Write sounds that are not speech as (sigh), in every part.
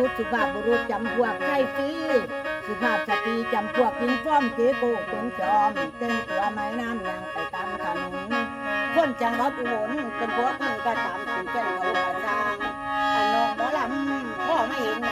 สุดสุภาพบุรุษจำพวกไข้ฟีสุภาพสตรีจำพวกยิงฟ้อมเก๋โก้จนจอมเต้นตัวไม้น้ำยางไปตามถนนคนจังหวัดอุบลเป็นพวกมันกระตามถึงเจ้าเขาประจางอันนองหมอลำพ่อไม่เห็น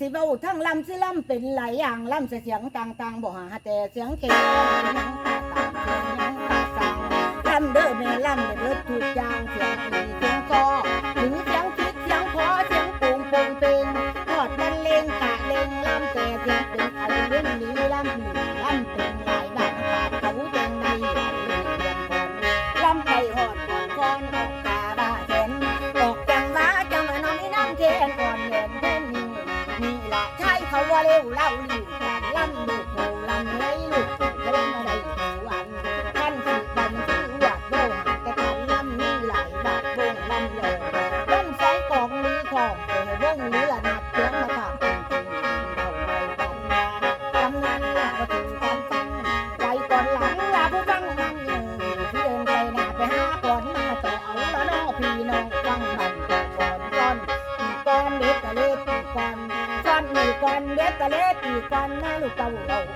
สิเบ้าทั้งลำสิลำเป็นหลายอย่างลำเสียงต่างๆบ่หาแต่เสียงเก่งยงตาต่งเสีงยังตางลำเด้อแม่ลำเด้อเลิศทุกอย่างเสียงดีเสียงซอถึงเสียงคิดเสียงคอเสียงปุงปุงเป็นทอดกันเลงกะเลงลำแต่เสียงเป็นอะไรเรื่อนี้ 間啦，六八五六。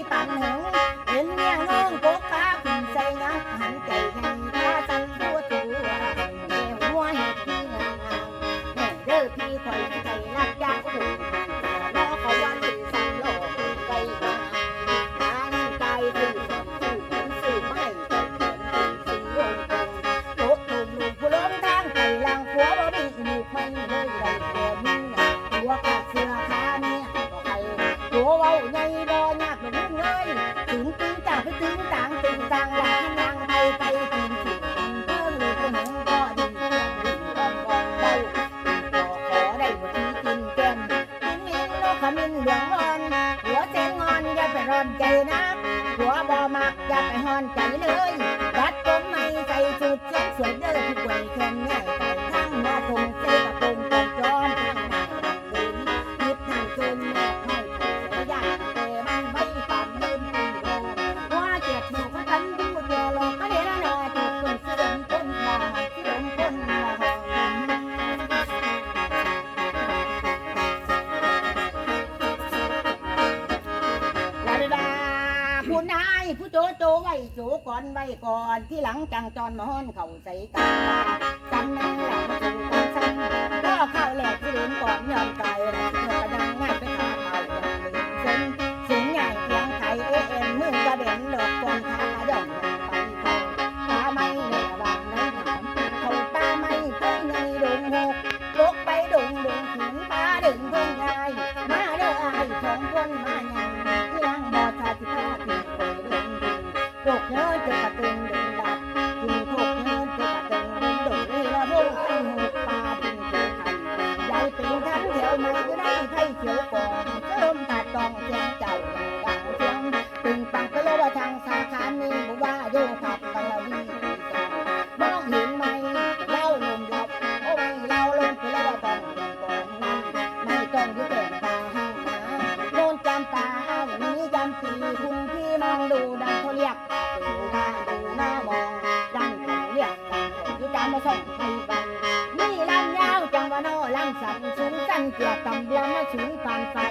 一把那个 สูก่อนไว้ก่อนที่หลังจังจอนมอนเข่าใส่ตาจำนั้นหลังสู่กันซ้ำก็เข้าแหลกที่เลืมก่อนยอมตา มา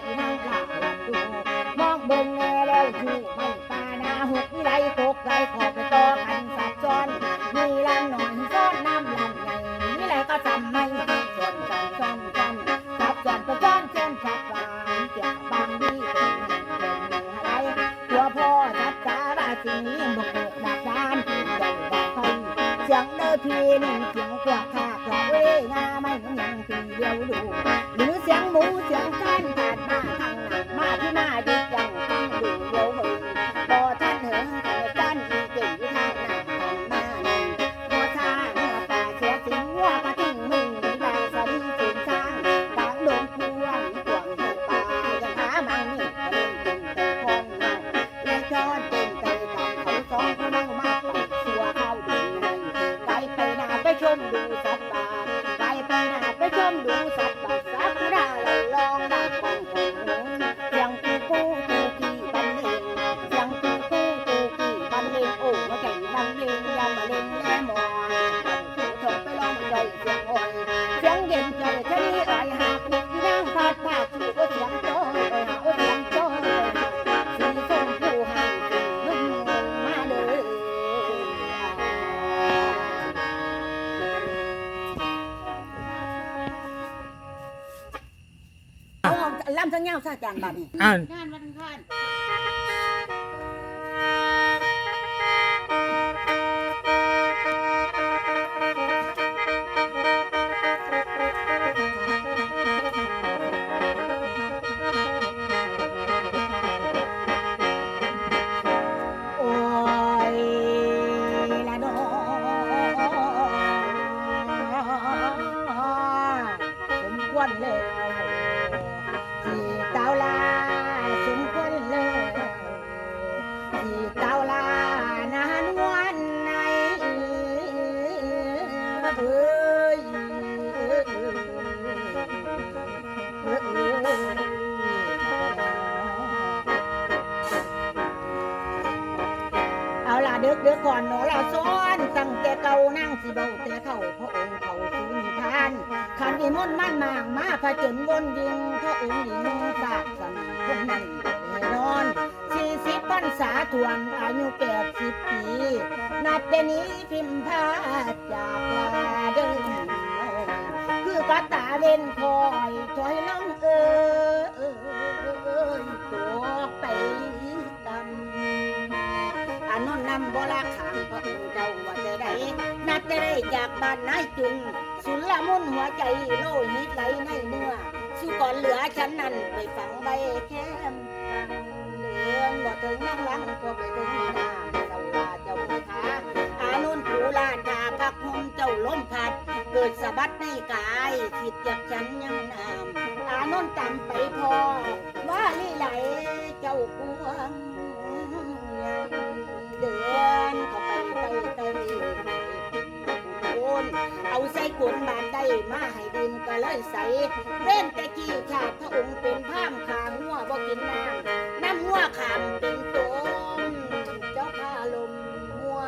เสียงอ่อยเสียงเย็นใจแค่นี้ไอหากนั่งพัดผ้าถูกเสียงโจ้ยเอ้ยหาโอ้เสียงโจ้ยสีส้มผู้ให้นุ่มมาเลยเอาล่ำทั้งเงาซะจานบัดนี้ อ่าน ด็กเด็กก่อนเนาะละซ้อนตั้งแต่เก่านั่งสิเบาแต่เข้าพระองค์เขาสูนิทานขันวิมนต์มั่นมางมาผจญวนยิงพระองค์หญิงฝากสมัยคนนั้นแน่นอนสี่สิบพรรษาทวนอายุแปดสิบปี นับแต่นี้พิมพาจากลาเดินคือกระตาเล่นคอย จุน สุนละมุนหัวใจโลหิตไหลในเนื้อสู้ก่อนเหลือฉันนั้นไปฝังใบแค้มเดือนบ่ถึงนั่งหลังก็ไปถึงหน้าเจ้าว่าเจ้าขาอานนผูลานาพักหมเจ้าล้มพัด เกิดสะบัดในกายคิดจากฉันยังนามอานนจำไปพอ ว่าลี่ไหลเจ้ากวงเดินเข้าไปใต้ต้น เอาใส่กุนบาดได้มาให้ดื่มก็เลยใส่เล่นแต่กี้ชาติพระองค์เป็นพามขางหัวบ่กินน้ำน้ำหัวขามเป็นต้มเจ้าพาลมหัว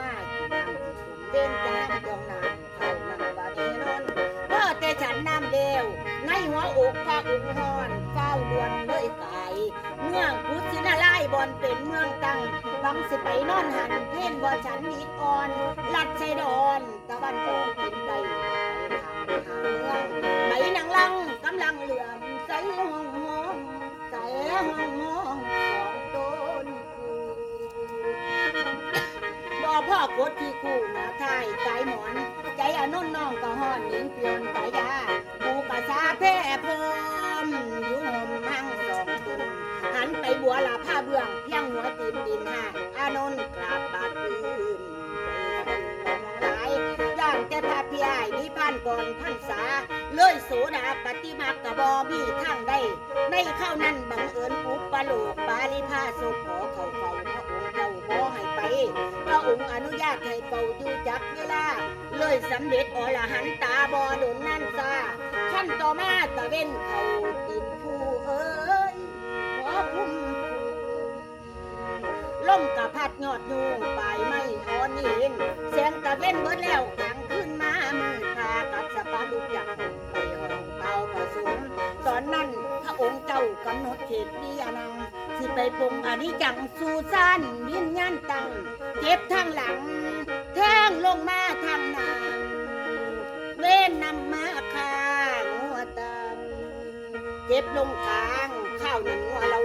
เล่นแต่น้ำจองน้ำเข้าน้ำบาดเนนเพ่อแต่ฉันน้ำเดียวในหัวอกพระองค์หอนเฝ้าดวนเลยกายเมืองพุทธินาลายบอนเป็นเมืองตั้งหวังสิไปนอนหัน เพว้นบ่ฉันนิดอ่อนลัดชัยดอนตะวันออกกินไก่ไปทางหาเมืองไหนนางลังกำลังเหลื่อมใสห้องห้องใสห้องห้องของต้นคูบ่พ่อกดที่คู่นาทายสายหมอน ใจอนนท์น้องก็ฮ้อนหนิงเปลี่ยนกายาปูกระซาแพ้พอ บัวลาผ้าเบื้องเพียงหัวตีนดินห้าอานนท์กราบบาดพื้นหลายย่างแต่พาพี่อ้ายนิพานก่อนพันษาเลยโสดาปฏิมากกะบอมีทางใดในเข้านั้นบังเอิญอุปโลกปาลิพาสุขขอเขาเฝ้าพระองค์เจ้าบ่ให้ไปพระองค์อนุญาตให้เฝ้าอยู่จักเวลาเลยสำเร็จอรหันตาบอดนนั่นซาขั้นต่อมาตะเว้นเขาดินผู้เอ้ ล่มกะพัดยอดอยูงปลายไม่อ่อนเห็นแสงตะเว้นเบิดแล้วกลางขึ้นมามืดพากับสปาลูกอยากไปห้องเป่าผสมตอนนั้นพระองค์เจ้ากำหนดเขตวิยานังสิไปปรุงอันิจจังสู่ซ่านวิญญาณตังเจ็บทางหลังแทงลงมาทางน้าเว้นนำมาคางหัวตามเจ็บลงกลางข้าวหนึ่งงัวเรา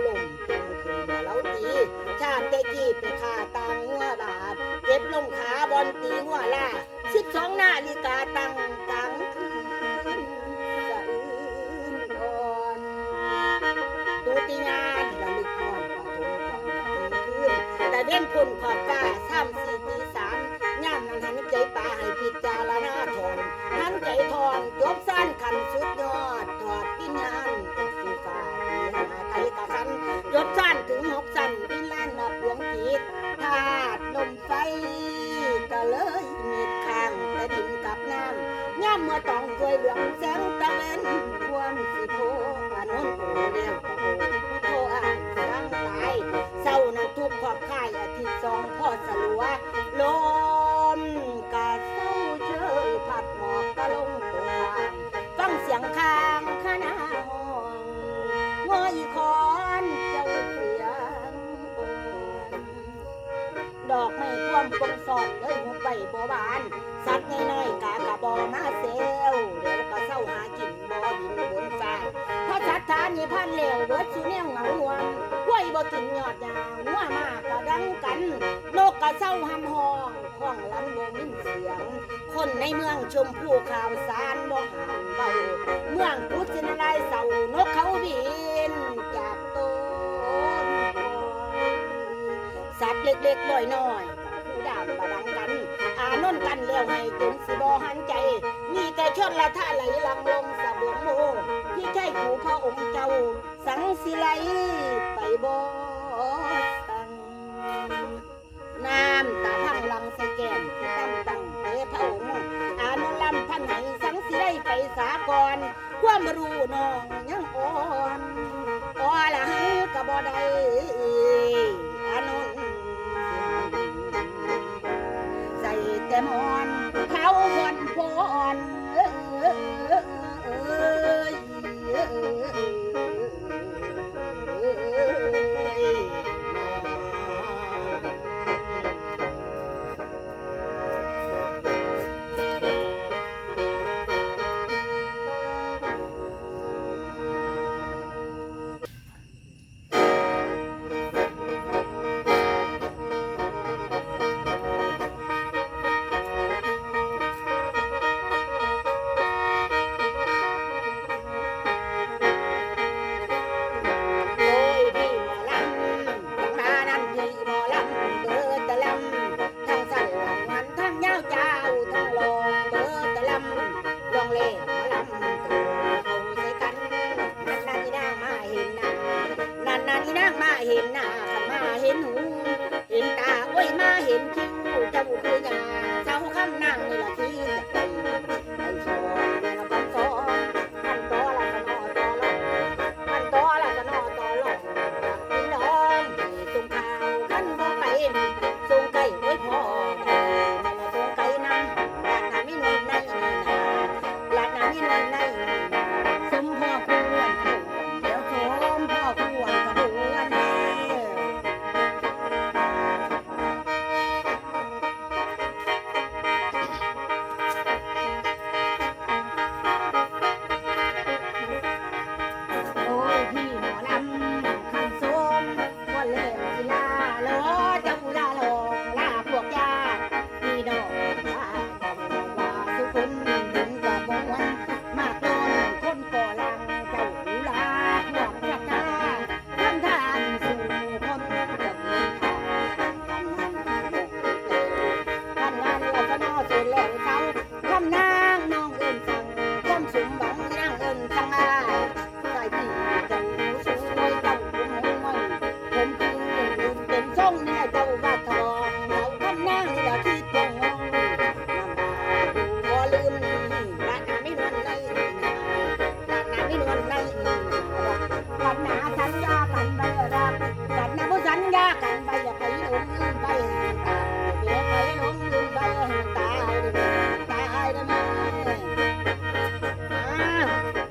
เมื่อต้องเคยเหลืองแสงตะเวนความสิโพอานนท์โอเลี้ยงพโทอ่านสังตายเศร้านะทุกข์ขอบค่ายอาทิตย์สองพ่อสลัวลมกะเศร้าเชยผัดหมอกกะลงตรงทางฟังเสียงคางคณะห้องงอยคอนเจ้าเสียงอ่อนดอกไม้ท่วมปงสอนเลยหุบไปบ่บานสัตว์น้อยๆกากะบอมาเซลเดี๋ยาชัดทานนี่พันเลวเบิดสุแนวเหงาหวงกล้วยบ่กินยอดยาหัวมากกะดังกันนกกะเศร้าหำหองห้องลันบ่มินเสียง คนในเมืองชมผู้ข่าวสารบ่ห่างเบาเมืองกุศินารายเศร้านกเขาบินจากต้นสัตว์เล็กๆน้อยๆคือดามบดังกัน อานนท์กันแล้วให้จนสิบอหันใจ มีแต่ชนละท่าไหลลังลงสะบวงโม ใจผู้พระองค์เจ้า สังสิไลไปบ่สังน้ำตาพังลังสแกนตั้ตตั้งเตพะองค์อานุลำพันไหสังสิไลไปสากรความรู้น้องยังอ่อนอ่อละหังกะบ่ไดอานุใส่แต่มอนเขาคนพอนเออ Uh-uh. (laughs)